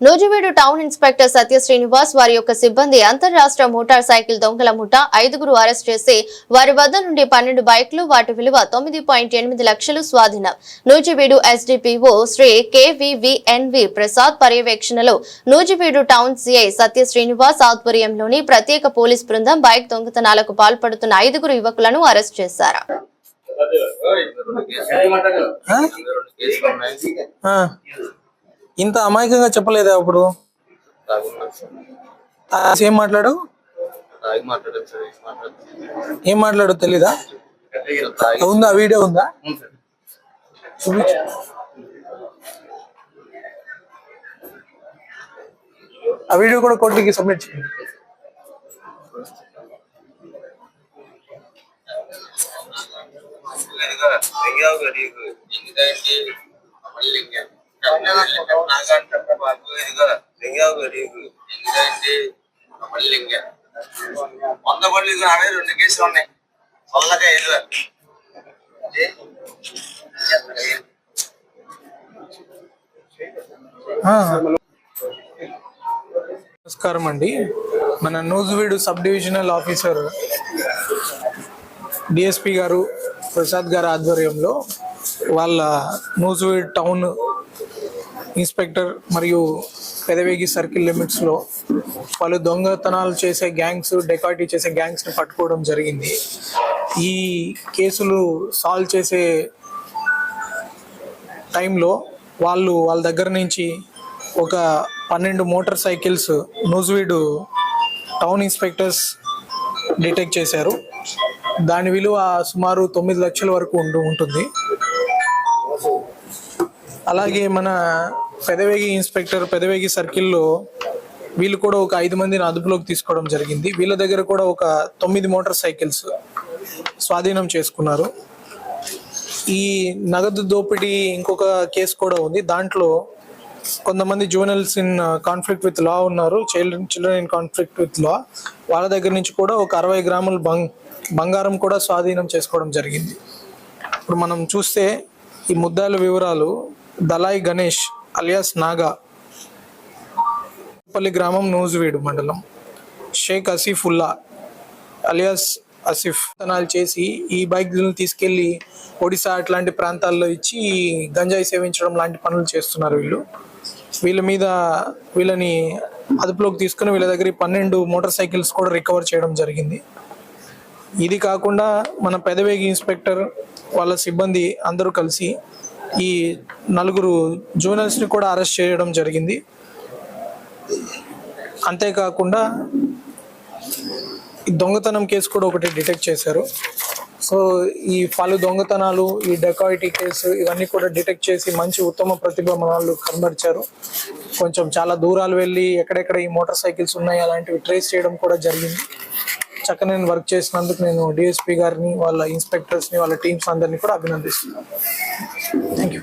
Nuzvid town inspector Satya Srinivas వారి యొక్క సిబ్బంది అంతర్రాష్ట్ర మోటార్ సైకిల్ దొంగల ముఠ ఐదుగురు అరెస్ట్ చేసి వారి వద్ద నుండి పన్నెండు బైక్లు వాటి విలువ తొమ్మిది పాయింట్ ఎనిమిది లక్షలు స్వాధీనం Nuzvid S D P O Shri K V V N V Prasad పర్యవేక్షణలో Nuzvid town C I Satya Srinivas ఆధ్వర్యంలోని ప్రత్యేక పోలీస్ బృందం బైక్ దొంగతనాలకు పాల్పడుతున్న ఐదుగురు యువకులను అరెస్ట్ చేశారు ఆ? ఇంత అమాయకంగా చెప్పలేదా అప్పుడు? ఏం మాట్లాడు? ఏం మాట్లాడు తెలీదా? ఉందా? వీడియో ఉందా? చూపించు. ఆ వీడియో కూడా కోర్టుకి సబ్మిట్ చేయండి. వంద పళ్ళు అనే రెండు కేసులు ఉన్నాయి చల్లగా ఎదుగు నమస్కారం అండి. మన Nuzvid sub divisional officer D S P గారు ప్రసాద్ గారి ఆధ్వర్యంలో వాళ్ళ నూజువీడ్ టౌన్ ఇన్స్పెక్టర్ మరియు పెదవేగి సర్కిల్ లిమిట్స్లో వాళ్ళు దొంగతనాలు చేసే గ్యాంగ్స్ డెకాటీ చేసే గ్యాంగ్స్ని పట్టుకోవడం జరిగింది. ఈ కేసులు సాల్వ్ చేసే టైంలో వాళ్ళు వాళ్ళ దగ్గర నుంచి ఒక పన్నెండు motorcycles Nuzvid town inspectors detect చేశారు. దాని విలువ సుమారు తొమ్మిది లక్షల వరకు ఉండు ఉంటుంది. అలాగే మన పెదవేగి ఇన్స్పెక్టర్ పెదవేగి సర్కిల్లో వీళ్ళు కూడా ఒక ఐదు మందిని అదుపులోకి తీసుకోవడం జరిగింది. వీళ్ళ దగ్గర కూడా ఒక తొమ్మిది మోటార్ సైకిల్స్ స్వాధీనం చేసుకున్నారు. ఈ నగదు దోపిడీ ఇంకొక కేసు కూడా ఉంది. దాంట్లో కొంతమంది juveniles in conflict with law ఉన్నారు. Children children in conflict with law వాళ్ళ దగ్గర నుంచి కూడా ఒక అరవై గ్రాముల బంగ్ బంగారం కూడా స్వాధీనం చేసుకోవడం జరిగింది. ఇప్పుడు మనం చూస్తే ఈ ముద్దాల వివరాలు దలాయ్ గణేష్ అలియాస్ నాగా పల్లి గ్రామం నూజువీడు మండలం. షేక్ అసీఫుల్లా అలియాస్ అసిఫ్ తనాలు చేసి ఈ బైక్లను తీసుకెళ్ళి ఒడిశా అట్లాంటి ప్రాంతాల్లో ఇచ్చి గంజాయి సేవించడం లాంటి పనులు చేస్తున్నారు వీళ్ళు. వీళ్ళ మీద వీళ్ళని అదుపులోకి తీసుకుని వీళ్ళ దగ్గర పన్నెండు మోటార్ సైకిల్స్ కూడా రికవర్ చేయడం జరిగింది. ఇది కాకుండా మన పెదవేగి ఇన్స్పెక్టర్ వాళ్ళ సిబ్బంది అందరూ కలిసి ఈ నలుగురు జూనియర్స్ని కూడా అరెస్ట్ చేయడం జరిగింది. అంతేకాకుండా ఈ దొంగతనం కేసు కూడా ఒకటి డిటెక్ట్ చేశారు. సో ఈ పలు దొంగతనాలు ఈ డెకాయిటీ కేసు ఇవన్నీ కూడా డిటెక్ట్ చేసి మంచి ఉత్తమ ప్రతిభ కనబరిచారు. కొంచెం చాలా దూరాలు వెళ్ళి ఎక్కడెక్కడ ఈ మోటార్ సైకిల్స్ ఉన్నాయి అలాంటివి ట్రేస్ చేయడం కూడా జరిగింది. చక్కగా నేను వర్క్ చేసినందుకు నేను డిఎస్పీ గారిని వాళ్ళ ఇన్స్పెక్టర్స్ని వాళ్ళ టీమ్స్ అందరినీ కూడా అభినందిస్తున్నాను. Thank you